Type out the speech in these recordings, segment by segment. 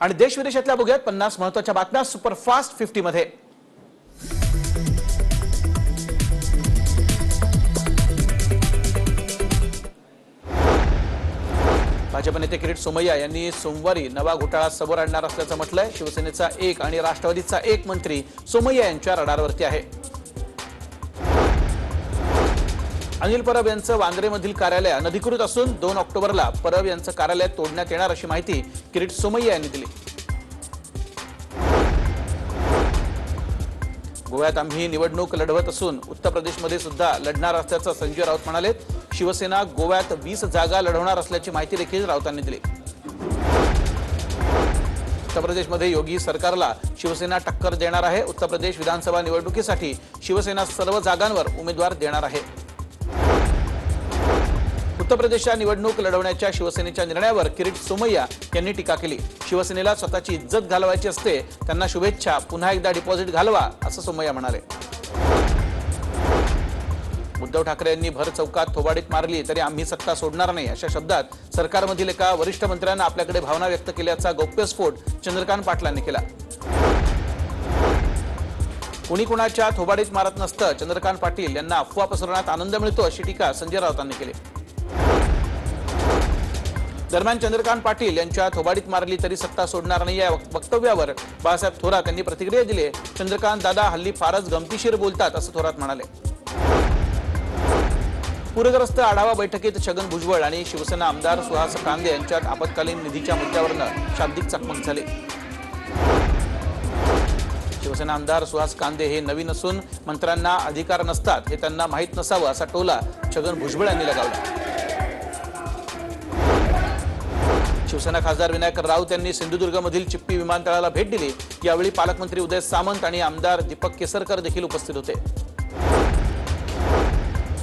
आणि देश विदेशातल्या बघूयात पन्नास महत्त्वाच्या बातम्या सुपरफास्ट फिफ्टी मध्ये भाजप नेते किरीट सोमय्या यांनी सोमवारी नवा घोटाळा समोर आणणार असल्याचं म्हटलंय. शिवसेनेचा एक आणि राष्ट्रवादीचा एक मंत्री सोमय्या यांच्या रडारवरती आहे. अनिल परब यांचं वांद्रेमधील कार्यालय अनधिकृत असून दोन ऑक्टोबरला परब यांचं कार्यालय तोडण्यात येणार अशी माहिती किरीट सोमय्या यांनी दिली. गोव्यात आम्ही निवडणूक लढवत असून उत्तर प्रदेशमध्ये सुद्धा लढणार असल्याचं संजय राऊत म्हणाले. शिवसेना गोव्यात वीस जागा लढवणार असल्याची माहिती देखील राऊतांनी दिली. उत्तर प्रदेशमध्ये योगी सरकारला शिवसेना टक्कर देणार आहे. उत्तर प्रदेश विधानसभा निवडणुकीसाठी शिवसेना सर्व जागांवर उमेदवार देणार आहे. उत्तर प्रदेशच्या निवडणूक लढवण्याच्या शिवसेनेच्या निर्णयावर किरीट सोमय्या यांनी टीका केली. शिवसेनेला स्वतःची इज्जत घालवायची असते त्यांना शुभेच्छा. पुन्हा एकदा डिपॉझिट घालवा असं सोमय्या म्हणाले. उद्धव ठाकरे यांनी भर चौकात थोबाडीत मारली तरी आम्ही सत्ता सोडणार नाही अशा शब्दात सरकारमधील एका वरिष्ठ मंत्र्यांना आपल्याकडे भावना व्यक्त केल्याचा गौप्यस्फोट चंद्रकांत पाटलांनी केला. कुणी कुणाच्या थोबाडीत मारत नसतं चंद्रकांत पाटील यांना अफवा पसरवण्यात आनंद मिळतो अशी टीका संजय राऊतांनी केली. दरम्यान चंद्रकांत पाटील यांच्या थोबाडीत मारली तरी सत्ता सोडणार नाही या वक्तव्यावर बाळासाहेब थोरात यांनी प्रतिक्रिया दिली चंद्रकांत दादा हल्ली फारच गमतीशीर बोलतात असं थोरात म्हणाले. पूरग्रस्त आढावा बैठकीत छगन भुजबळ आणि शिवसेना आमदार सुहास कांदे यांच्यात आपत्कालीन निधीच्या मुद्द्यावरनं शाब्दिक चकमक झाली. शिवसेना आमदार सुहास कांदे हे नवीन असून मंत्र्यांना अधिकार नसतात हे त्यांना माहीत नसावं असा टोला छगन भुजबळ यांनी लगावला. शिवसेना खासदार विनायक राऊत यांनी सिंधुदुर्गमधील चिप्पी विमानतळाला भेट दिली. यावेळी पालकमंत्री उदय सामंत आणि आमदार दीपक केसरकर देखील उपस्थित होते.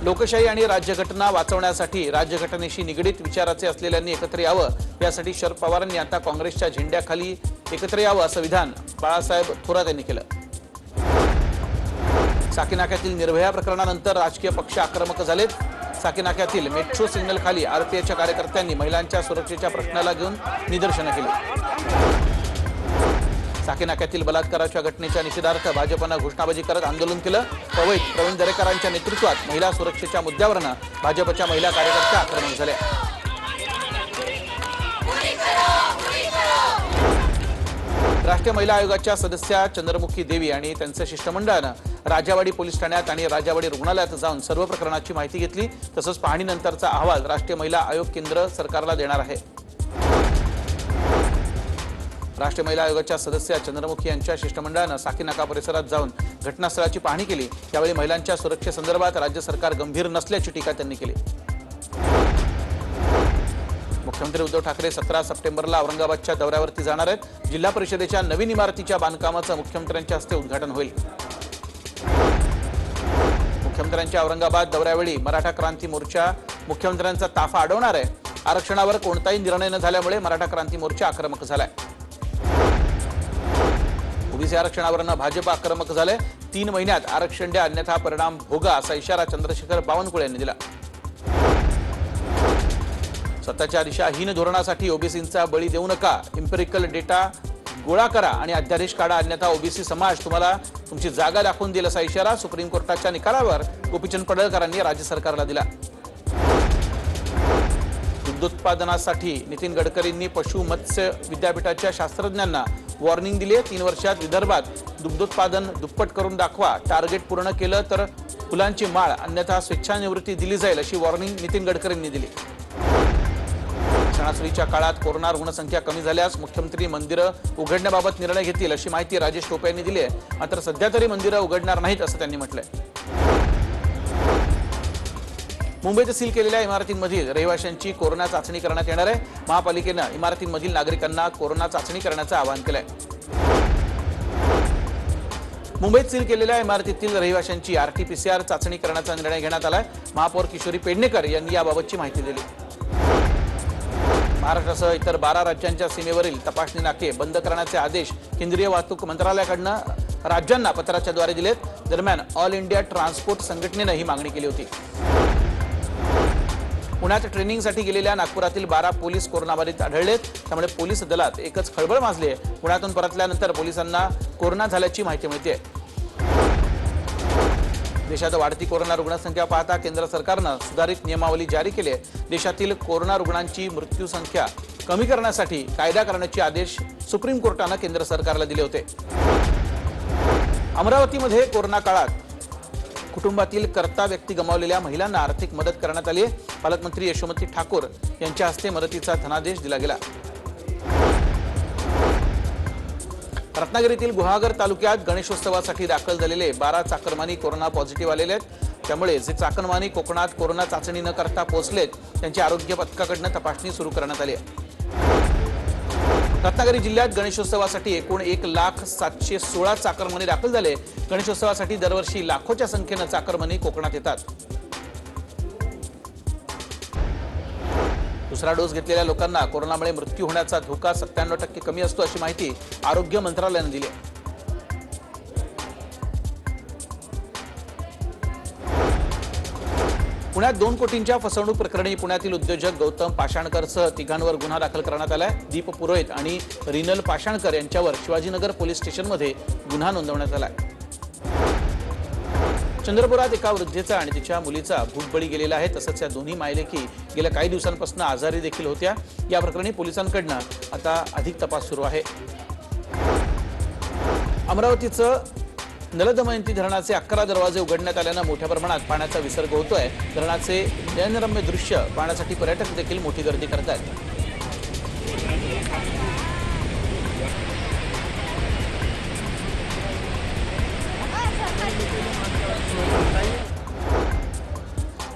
लोकशाही आणि राज्यघटना वाचवण्यासाठी राज्यघटनेशी निगडीत विचाराचे असलेल्यांनी एकत्र यावं यासाठी शरद पवारांनी आता काँग्रेसच्या झेंड्याखाली एकत्र यावं असं विधान बाळासाहेब थोरात यांनी केलं. साकीनाक्यातील निर्भया प्रकरणानंतर राजकीय पक्ष आक्रमक झालेत. साकीनाक्यातील मेट्रो सिग्नल खाली आरपीआयच्या कार्यकर्त्यांनी महिलांच्या सुरक्षेच्या प्रश्नाला घेऊन निदर्शनं केली. साकीनाक्यातील बलात्काराच्या घटनेच्या निषेधार्थ भाजपनं घोषणाबाजी करत आंदोलन केलं. पवईत प्रवीण दरेकरांच्या नेतृत्वात महिला सुरक्षेच्या मुद्द्यावरनं भाजपच्या महिला कार्यकर्त्या आक्रमक झाल्या. राष्ट्रीय महिला आयोगाच्या सदस्या चंद्रमुखी देवी आणि त्यांचं शिष्टमंडळानं राजावाडी पोलीस ठाण्यात आणि राजावाडी रुग्णालयात जाऊन सर्व प्रकरणाची माहिती घेतली. तसंच पाहणीनंतरचा अहवाल राष्ट्रीय महिला आयोग केंद्र सरकारला देणार आहे. राष्ट्रीय महिला आयोगाच्या सदस्या चंद्रमुखी यांच्या शिष्टमंडळानं साकीनाका परिसरात जाऊन घटनास्थळाची पाहणी केली. यावेळी महिलांच्या सुरक्षेसंदर्भात राज्य सरकार गंभीर नसल्याची टीका त्यांनी केली. मुख्यमंत्री उद्धव ठाकरे सतरा सप्टेंबरला औरंगाबादच्या दौऱ्यावरती जाणार आहेत. जिल्हा परिषदेच्या नवीन इमारतीच्या बांधकामाचं मुख्यमंत्र्यांच्या हस्ते उद्घाटन होईल. मुख्यमंत्र्यांच्या औरंगाबाद दौऱ्यावेळी मराठा क्रांती मोर्चा मुख्यमंत्र्यांचा ताफा अडवणार आहे. आरक्षणावर कोणताही निर्णय न झाल्यामुळे मराठा क्रांती मोर्चा आक्रमक झालाय. ओबीसी आरक्षणावरनं भाजप आक्रमक झालंय. तीन महिन्यात आरक्षण द्या अन्यथा परिणाम भोगा असा इशारा चंद्रशेखर बावनकुळे यांनी दिला. स्वतःच्या दिशाहीन धोरणासाठी ओबीसींचा बळी देऊ नका. इम्पेरिकल डेटा गोळा करा आणि अध्यादेश काढा. अन्यथा ओबीसी समाज तुम्हाला तुमची जागा दाखवून देईल असा इशारा सुप्रीम कोर्टाच्या निकालावर गोपीचंद पडळकरांनी राज्य सरकारला दिला. दुग्धोत्पादनासाठी नितीन गडकरींनी पशु मत्स्य विद्यापीठाच्या शास्त्रज्ञांना वॉर्निंग दिली आहे. तीन वर्षात विदर्भात दुग्धोत्पादन दुप्पट करून दाखवा. टार्गेट पूर्ण केलं तर फुलांची माळ अन्यथा स्वेच्छानिवृत्ती दिली जाईल अशी वॉर्निंग नितीन गडकरींनी दिली. सणासुदीच्या काळात कोरोना रुग्णसंख्या कमी झाल्यास मुख्यमंत्री मंदिरं उघडण्याबाबत निर्णय घेतील अशी माहिती राजेश टोपे यांनी दिली आहे. मात्र सध्या तरी मंदिरं उघडणार नाहीत असं त्यांनी म्हटलंय. मुंबईत सील केलेल्या इमारतींमधील रहिवाशांची कोरोना चाचणी करण्यात येणार आहे. महापालिकेनं इमारतींमधील नागरिकांना कोरोना चाचणी करण्याचं आवाहन केलंय. मुंबईत सील केलेल्या इमारतीतील रहिवाशांची आरटीपीसीआर चाचणी करण्याचा निर्णय घेण्यात आलाय. महापौर किशोरी पेडणेकर यांनी याबाबतची माहिती दिली. महाराष्ट्रासह इतर बारा राज्यांच्या सीमेवरील तपासणी नाके बंद करण्याचे आदेश केंद्रीय वाहतूक मंत्रालयाकडनं राज्यांना पत्राच्याद्वारे दिलेत. दरम्यान ऑल इंडिया ट्रान्सपोर्ट संघटनेनं ही मागणी केली होती. पुण्यात ट्रेनिंगसाठी गेलेल्या नागपुरातील बारा पोलीस कोरोनाबाधित आढळलेत. त्यामुळे पोलीस दलात एकच खळबळ माजली आहे पुण्यातून परतल्यानंतर पोलिसांना कोरोना झाल्याची माहिती मिळते देशात वाढती कोरोना रुग्णसंख्या पाहता केंद्र सरकारनं सुधारित नियमावली जारी केली आहे. देशातील कोरोना रुग्णांची मृत्यू संख्या कमी करण्यासाठी कायदा करण्याचे आदेश सुप्रीम कोर्टानं केंद्र सरकारला दिले होते. अमरावतीमध्ये कोरोना काळात कुटुंबातील कर्ता व्यक्ती गमावलेल्या महिलांना आर्थिक मदत करण्यात आली आहे. पालकमंत्री यशोमती ठाकूर यांच्या हस्ते मदतीचा धनादेश दिला गेला. रत्नागिरीतील गुहागर तालुक्यात गणेशोत्सवासाठी दाखल झालेले बारा चाकरमानी कोरोना पॉझिटिव्ह आलेले आहेत. त्यामुळे जे चाकरमानी कोकणात कोरोना चाचणी न करता पोहोचलेत त्यांची आरोग्य पथकाकडनं तपासणी सुरू करण्यात आली आहे. रत्नागिरी जिल्ह्यात गणेशोत्सवासाठी एकूण एक लाख सातशे सोळा चाकरमणी दाखल झाले. गणेशोत्सवासाठी दरवर्षी लाखोच्या संख्येनं चाकरमणी कोकणात येतात. दुसरा डोस घेतलेल्या लोकांना कोरोनामुळे मृत्यू होण्याचा धोका सत्त्याण्णव टक्के कमी असतो अशी माहिती आरोग्य मंत्रालयानं दिली आहे. पुण्यात दोन कोटींच्या फसवणूक प्रकरणी पुण्यातील उद्योजक गौतम पाषाणकरसह तिघांवर गुन्हा दाखल करण्यात आलाय. दीप पुरोहित आणि रिनल पाषाणकर यांच्यावर शिवाजीनगर पोलीस स्टेशनमध्ये गुन्हा नोंदवण्यात आलाय. चंद्रपुरात एका वृद्धेचा आणि तिच्या मुलीचा भूतबळी गेलेला आहे. तसंच या दोन्ही मायलेकी गेल्या काही दिवसांपासून आजारी देखील होत्या. या प्रकरणी पोलिसांकडनं आता अधिक तपास सुरू आहे. अमरावतीचं नलदमयंती धरणाचे अकरा दरवाजे उघडण्यात आल्यानं मोठ्या प्रमाणात पाण्याचा विसर्ग होतोय. धरणाचे नयनरम्य दृश्य पाहण्यासाठी पर्यटक देखील मोठी गर्दी करत आहेत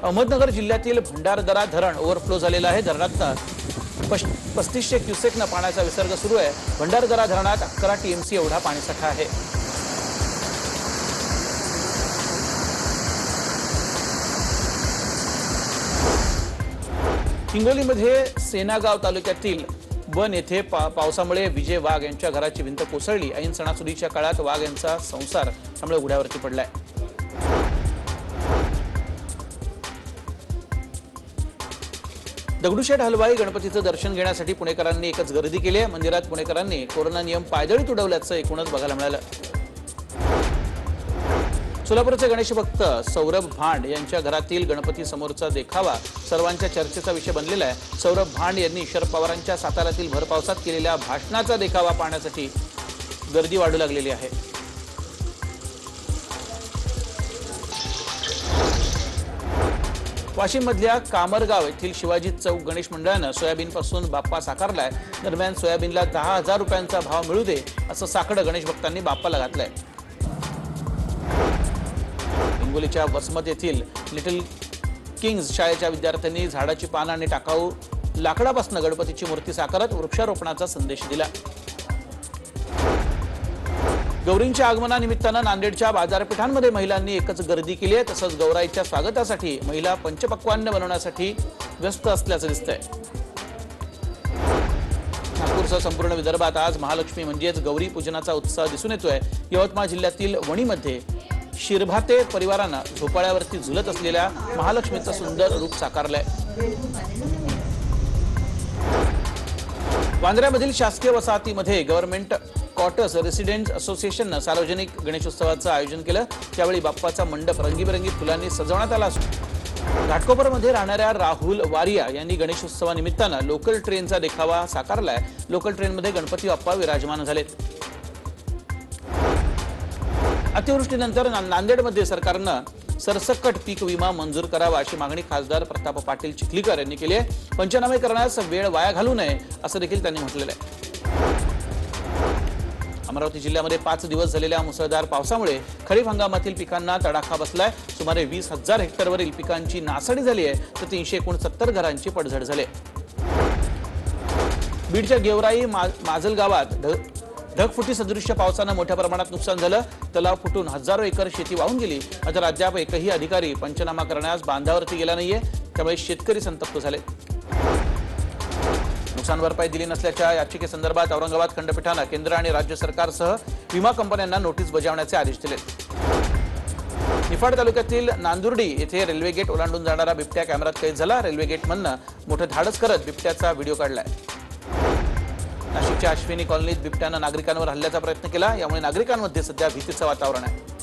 अहमदनगर जिल्ह्यातील भंडारदरा धरण ओव्हरफ्लो झालेलं आहे. धरणात पश- पस्तीसशे क्युसेकनं पाण्याचा विसर्ग सुरू आहे. भंडारदरा धरणात अकरा टीएमसी एवढा पाणीसाठा आहे. हिंगोलीमध्ये सेनागाव तालुक्यातील बन येथे पा पावसामुळे विजय वाघ यांच्या घराची भिंत कोसळली. ऐन सणासुदीच्या काळात वाघ यांचा संसार त्यामुळे उघड्यावरती पडलाय. दगडूशेठ हलवाई गणपतीचं दर्शन घेण्यासाठी पुणेकरांनी एकच गर्दी केली आहे. मंदिरात पुणेकरांनी कोरोना नियम पायदळी तुडवल्याचं एकूणच बघायला मिळालं. सोलापूरचे गणेश भक्त सौरभ भांड यांच्या घरातील गणपती समोरचा देखावा सर्वांच्या चर्चेचा विषय बनलेला आहे. सौरभ भांड यांनी शरद पवारांच्या साताऱ्यातील भरपावसात केलेल्या भाषणाचा देखावा पाहण्यासाठी गर्दी वाढू लागलेली आहे. वाशिम मधल्या कामरगाव येथील शिवाजी चौक गणेश मंडळानं सोयाबीनपासून बाप्पा साकारलाय. दरम्यान सोयाबीनला दहा हजार रुपयांचा भाव मिळू दे असं साकडं गणेश भक्तांनी बाप्पाला घातलंय. हिंगोलीच्या वसमत येथील लिटल किंग्ज शाळेच्या विद्यार्थ्यांनी झाडाची पानं आणि टाकाऊ लाकडापासून गणपतीची मूर्ती साकारत वृक्षारोपणाचा संदेश दिला. गौरींच्या आगमनानिमित्तानं नांदेडच्या बाजारपेठांमध्ये महिलांनी एकच गर्दी केली आहे तसंच गौराईच्या स्वागतासाठी महिला पंचपक्वान्न बनवण्यासाठी व्यस्त असल्याचं दिसतंय. नागपूरसह संपूर्ण विदर्भात आज महालक्ष्मी म्हणजेच गौरी पूजनाचा उत्साह दिसून येतोय. यवतमाळ जिल्ह्यातील वणीमध्ये शिरभाते परिवारानं झोपाळ्यावरती झुलत असलेल्या महालक्ष्मीचं सुंदर रूप साकारलंय. वांद्र्यामधील शासकीय वसाहतीमध्ये गव्हर्नमेंट क्वार्टर्स रेसिडेंट असोसिएशननं सार्वजनिक गणेशोत्सवाचं आयोजन केलं. त्यावेळी बाप्पाचा मंडप रंगीबेरंगी फुलांनी सजवण्यात आला असून घाटकोपरमध्ये राहणाऱ्या राहुल वारिया यांनी गणेशोत्सवानिमित्तानं लोकल ट्रेनचा देखावा साकारलाय. लोकल ट्रेनमध्ये गणपती बाप्पा विराजमान झालेत. अतिवृष्टीनंतर ना- नांदेडमध्ये सरकारनं सरसकट पीक विमा मंजूर करावा अशी मागणी खासदार प्रताप पाटील चिखलीकर यांनी केली आहे. पंचनामे करण्यास वेळ वाया घालू नये असं देखील त्यांनी म्हटलेलं आहे. अमरावती जिल्ह्यामध्ये पाच दिवस झालेल्या मुसळधार पावसामुळे खरीप हंगामातील पिकांना तडाखा बसलाय. सुमारे वीस हजार हेक्टरवरील पिकांची नासाडी झाली आहे तर तीनशे एकोणसत्तर घरांची पडझड झाली बीडच्या गेवराई मा- माजल गावात ढगफुटी सदृश्य पावसानं मोठ्या प्रमाणात नुकसान झालं. तलाव फुटून हजारो एकर शेती वाहून गेली. मात्र अद्याप एकही अधिकारी पंचनामा करण्यास बांधावरती गेला नाहीये. त्यामुळे शेतकरी संतप्त झाले. नुकसान भरपाई दिली नसल्याच्या याचिकेसंदर्भात औरंगाबाद खंडपीठानं केंद्र आणि राज्य सरकारसह विमा कंपन्यांना नोटीस बजावण्याचे आदेश दिले. निफाड तालुक्यातील नांदुर्डी येथे रेल्वे गेट ओलांडून जाणारा बिबट्या कॅमेऱ्यात कैद झाला. रेल्वे गेटमधनं मोठं धाडस करत बिबट्याचा व्हिडिओ काढलाय. नाशिकच्या अश्विनी कॉलनीत बिबट्यानं नागरिकांवर हल्ल्याचा प्रयत्न केला. यामुळे नागरिकांमध्ये सध्या भीतीचं वातावरण आहे.